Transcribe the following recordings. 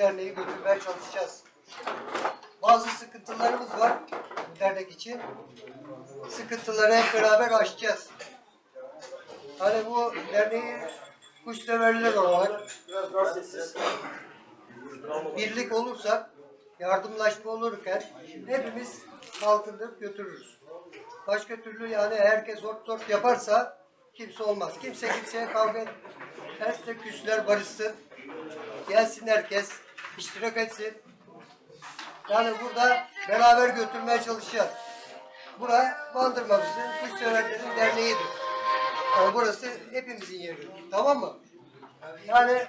derneği götürmeye çalışacağız. Bazı sıkıntılarımız var bu dernek için. Sıkıntıları hep beraber aşacağız. Hani bu derneği kuşseverler olarak birlik olursak, yardımlaşma olurken hepimiz kalkındırıp götürürüz. Başka türlü yani herkes ort ort yaparsa kimse olmaz. Kimse kimseye kavga et. Herkes küsler barışsın. Gelsin herkes. İştirak etsin. Yani burada beraber götürmeye çalışacağız. Bura Bandırma bizim Kuşseverlerin Derneği'dir. Yani burası hepimizin yeri. Tamam mı? Yani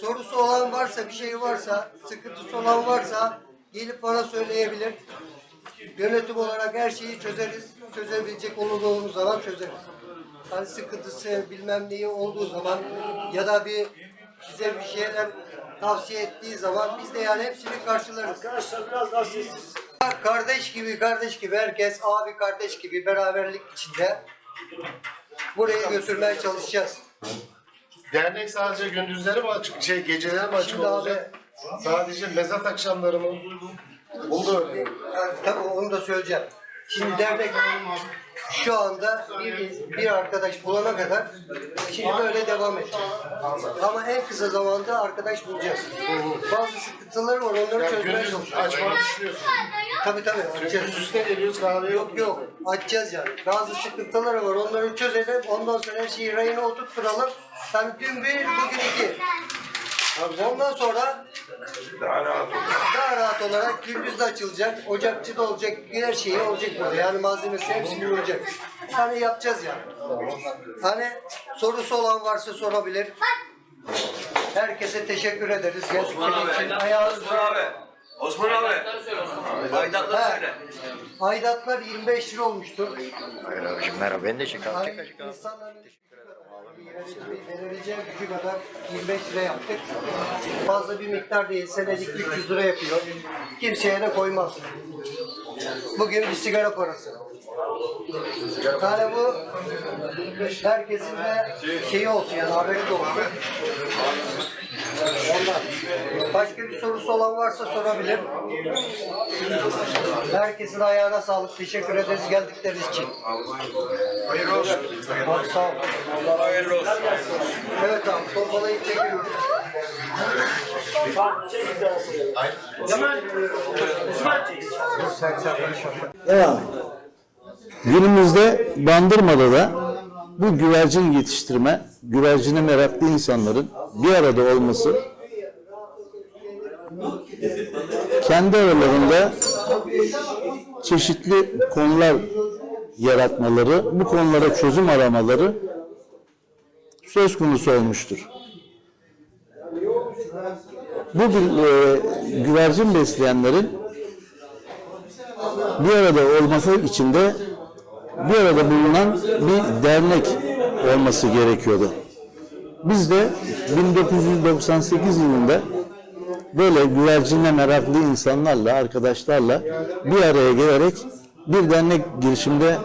sorusu olan varsa, bir şey varsa, sıkıntısı olan varsa gelip bana söyleyebilir. Yönetim olarak her şeyi çözeriz. Çözebilecek olduğumuz zaman çözeriz. Hani sıkıntısı bilmem neyi olduğu zaman ya da bir bize bir şeyler tavsiye ettiği zaman biz de yani hepsini karşılarız. Arkadaşlar biraz daha sessiz. Kardeş gibi, kardeş gibi herkes abi kardeş gibi beraberlik içinde burayı götürmeye çalışacağız. Dernek sadece gündüzleri mi açık, şey geceleri mi açık Şimdi olacak? Sadece mezat akşamları mı? Öğrenelim. Yani, tabii onu da söyleyeceğim. Şimdi dernek şu anda bir, bir arkadaş bulana kadar şimdi böyle devam edecek. Ama en kısa zamanda arkadaş bulacağız. Bazı sıkıntıları var onları çözmeye çalışacağız. açmayı düşünüyorsun. Tabii tabii açacağız. Üstüne geliyoruz kahve yok. Yok açacağız yani. Bazı sıkıntıları var onları çözelim. Ondan sonra her şeyi rayına oturtturalım. Yani dün bir bugün iki. Ondan sonra Daha rahat olur. daha rahat olarak gündüz de açılacak, ocakçı da olacak, her şeyi olacak burada. Yani malzemesi hepsi olacak. Hani yapacağız yani. Hani sorusu olan varsa sorabilir. Herkese teşekkür ederiz. Gerçekten için ayağınız Osman abi. Osman abi. Aidatları He. söyle. Aidatlar 25 lira olmuştu. Hayır abicim merhaba ben de çıkar Hani insanların yönetimi verebileceği gücü kadar 25 lira yaptık. Fazla bir miktar değil. Senelik 300 lira yapıyor. Kimseye de koymaz. Bugün bir sigara parası. Yani bu herkesin de şeyi olsun yani haberi de olsun. Ondan. Başka bir sorusu olan varsa sorabilir. Herkesin ayağına sağlık. Teşekkür ederiz geldikleriniz için. Hayırlı olsun. Çok sağ ol. Allah hayırlı olsun. Evet abi torbalayı çekiyoruz. Devam. Günümüzde Bandırma'da da bu güvercin yetiştirme, güvercine meraklı insanların bir arada olması kendi aralarında çeşitli konular yaratmaları, bu konulara çözüm aramaları söz konusu olmuştur. Bu e, güvercin besleyenlerin bir arada olması için de bir arada bulunan bir dernek olması gerekiyordu. Biz de 1998 yılında böyle güvercine meraklı insanlarla, arkadaşlarla bir araya gelerek bir dernek girişimde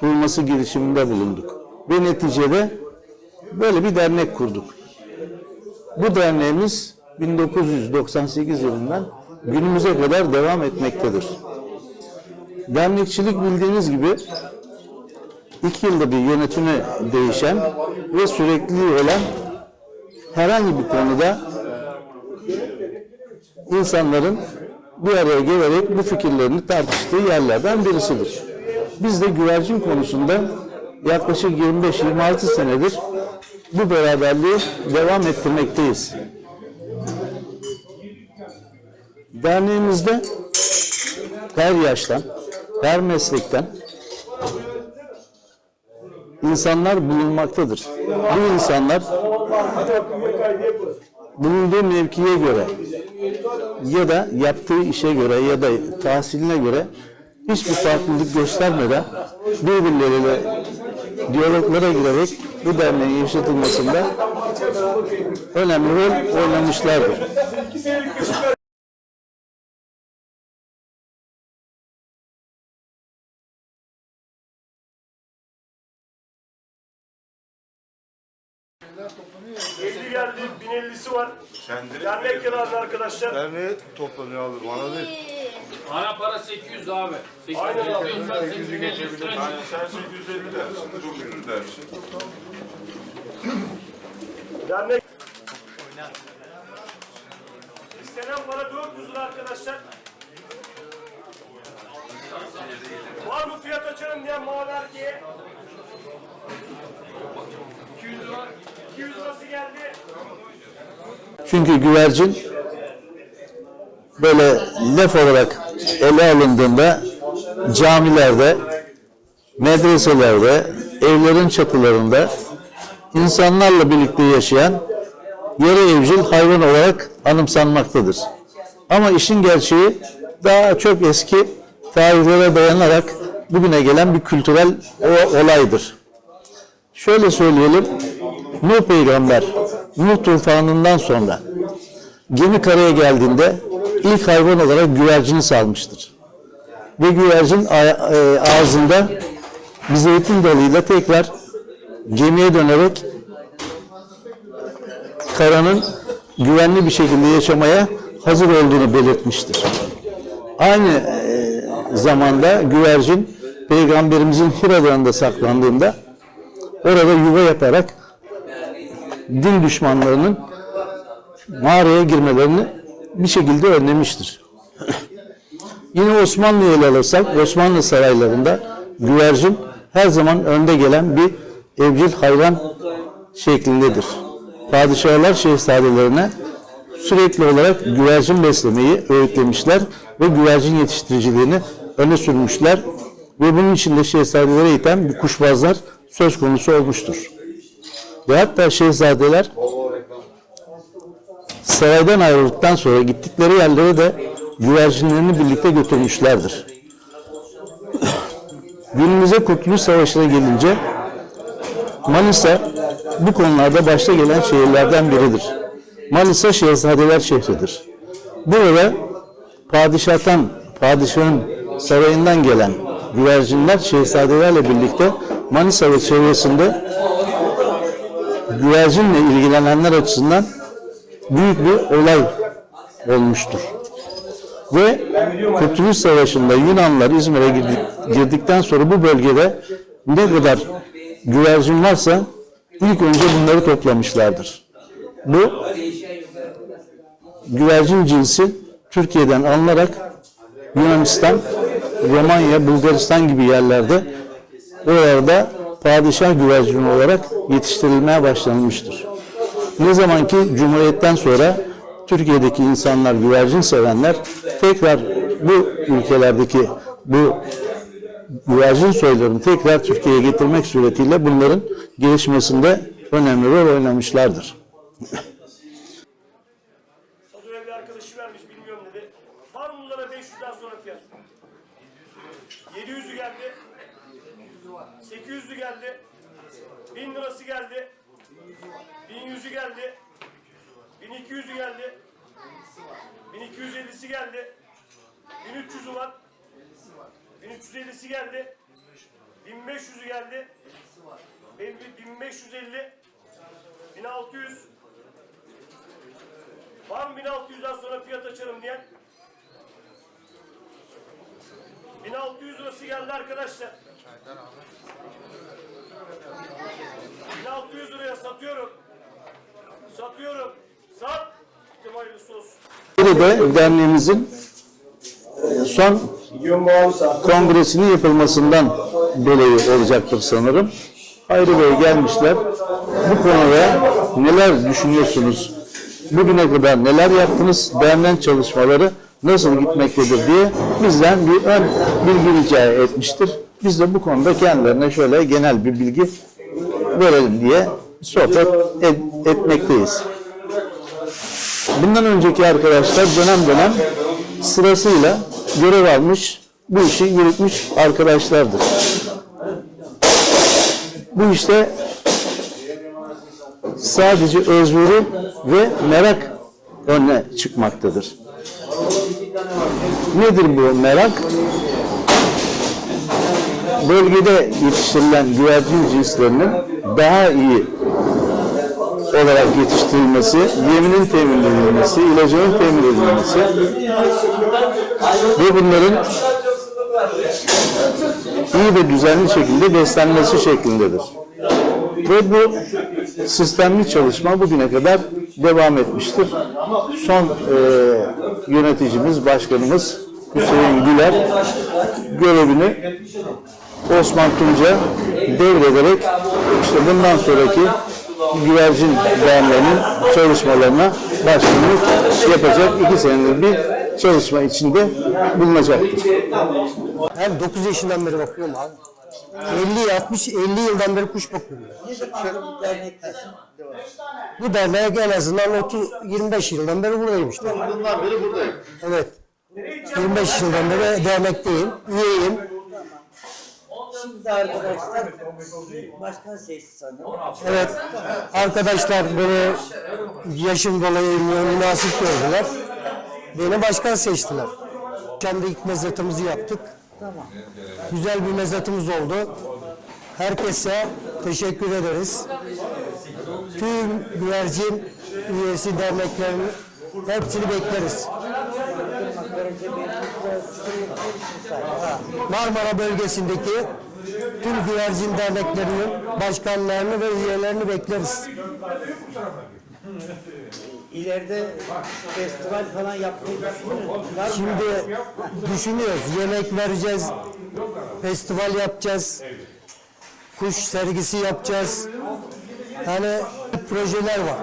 kurulması girişiminde bulunduk. Ve neticede böyle bir dernek kurduk. Bu derneğimiz 1998 yılından günümüze kadar devam etmektedir. Dernekçilik bildiğiniz gibi iki yılda bir yönetimi değişen ve sürekli olan herhangi bir konuda insanların bir araya gelerek bu fikirlerini tartıştığı yerlerden birisidir. Biz de güvercin konusunda yaklaşık 25-26 senedir bu beraberliği devam ettirmekteyiz. Derneğimizde her yaştan, her meslekten insanlar bulunmaktadır. Bu insanlar bulunduğu mevkiye göre ya da yaptığı işe göre ya da tahsiline göre hiçbir farklılık göstermeden birbirleriyle diyaloglara girerek bu derneğin yaşatılmasında önemli rol oynamışlardır. Geldi geldi. bir 1050'si var. Dernek yararlı arkadaşlar. Derneğe toplanıyor abi. Bana değil. Ana para 800 abi. 800 Aynen abi. diyorsan 850 lira Yani sen 850 dersin, 900 dersin. Dernek İstenen para 400 lira arkadaşlar. Var mı fiyat açarım diyen mavi erkeğe? 200 lira. 200 lirası geldi. Çünkü güvercin böyle laf olarak ele alındığında camilerde, medreselerde, evlerin çatılarında insanlarla birlikte yaşayan yarı evcil hayvan olarak anımsanmaktadır. Ama işin gerçeği daha çok eski tarihlere dayanarak bugüne gelen bir kültürel olaydır. Şöyle söyleyelim, Nuh peygamber, Nuh tufanından sonra gemi karaya geldiğinde ilk hayvan olarak güvercini salmıştır. Ve güvercin e, ağzında bir zeytin dalıyla tekrar gemiye dönerek karanın güvenli bir şekilde yaşamaya hazır olduğunu belirtmiştir. Aynı e, zamanda güvercin peygamberimizin Hira saklandığında orada yuva yaparak din düşmanlarının mağaraya girmelerini bir şekilde önlemiştir. Yine Osmanlı'yı ele alırsak Osmanlı saraylarında güvercin her zaman önde gelen bir evcil hayvan şeklindedir. Padişahlar şehzadelerine sürekli olarak güvercin beslemeyi öğütlemişler ve güvercin yetiştiriciliğini öne sürmüşler ve bunun için de şehzadelere iten bir kuşbazlar söz konusu olmuştur. Ve hatta şehzadeler saraydan ayrıldıktan sonra gittikleri yerlere de güvercinlerini birlikte götürmüşlerdir. Günümüze Kurtuluş Savaşı'na gelince Manisa bu konularda başta gelen şehirlerden biridir. Manisa Şehzadeler şehridir. Burada padişahtan, padişahın sarayından gelen güvercinler şehzadelerle birlikte Manisa ve çevresinde güvercinle ilgilenenler açısından büyük bir olay olmuştur. Ve Kurtuluş Savaşı'nda Yunanlar İzmir'e girdik- girdikten sonra bu bölgede ne kadar güvercin varsa ilk önce bunları toplamışlardır. Bu güvercin cinsi Türkiye'den alınarak Yunanistan, Romanya, Bulgaristan gibi yerlerde oralarda padişah güvercini olarak yetiştirilmeye başlanmıştır. Ne zaman ki Cumhuriyet'ten sonra Türkiye'deki insanlar, güvercin sevenler tekrar bu ülkelerdeki bu güvercin soylarını tekrar Türkiye'ye getirmek suretiyle bunların gelişmesinde önemli rol oynamışlardır. Sadık bir arkadaşı vermiş bilmiyorum dedi. Var mı bunlara 500'den sonra fiyat? 700'ü geldi. 800'ü geldi. 1000 lirası geldi. 1100'ü geldi. 1200'ü geldi. 1250'si geldi. 1300'ü var. 1350'si geldi. 1500'ü geldi. 1550 1600 Var mı 1600'den sonra fiyat açarım diyen? 1600 lirası geldi arkadaşlar. 1600 liraya satıyorum. Satıyorum. Sat. De derneğimizin son kongresinin yapılmasından dolayı olacaktır sanırım. Hayri Bey gelmişler. Bu konuda neler düşünüyorsunuz? Bugüne kadar neler yaptınız? Dernek çalışmaları nasıl gitmektedir diye bizden bir ön bilgi rica etmiştir. Biz de bu konuda kendilerine şöyle genel bir bilgi verelim diye sohbet et- etmekteyiz. Bundan önceki arkadaşlar dönem dönem sırasıyla görev almış, bu işi yürütmüş arkadaşlardır. Bu işte sadece özveri ve merak önüne çıkmaktadır. Nedir bu merak? Bölgede yetiştirilen güvercin cinslerinin daha iyi olarak yetiştirilmesi, yeminin temin edilmesi, ilacının temin edilmesi ve bunların iyi ve düzenli şekilde beslenmesi şeklindedir. Ve bu sistemli çalışma bugüne kadar devam etmiştir. Son e, yöneticimiz, başkanımız Hüseyin Güler görevini Osman Tunca devrederek işte bundan sonraki Güvercin Derneği'nin çalışmalarına başkanlık yapacak iki senedir bir çalışma içinde bulunacaktır. Ben 9 yaşından beri bakıyorum abi. 50 60 50 yıldan beri kuş bakıyorum. Bu dernek en azından 30 25 yıldan beri buradayım işte. Bundan beri buradayım. Evet. 25 yıldan beri dernekteyim. Üyeyim. Şimdi arkadaşlar başkan seçti sanırım. Evet. Arkadaşlar beni yaşım dolayı münasip gördüler. Beni başkan seçtiler. Kendi ilk mezatımızı yaptık. Güzel bir mezatımız oldu. Herkese teşekkür ederiz. Tüm güvercin üyesi derneklerin hepsini bekleriz. Marmara bölgesindeki tüm güvercin derneklerinin başkanlarını ve üyelerini bekleriz. İleride festival falan yapmayı? Şimdi düşünüyoruz. Yemek vereceğiz. Festival yapacağız. Kuş sergisi yapacağız. Yani projeler var.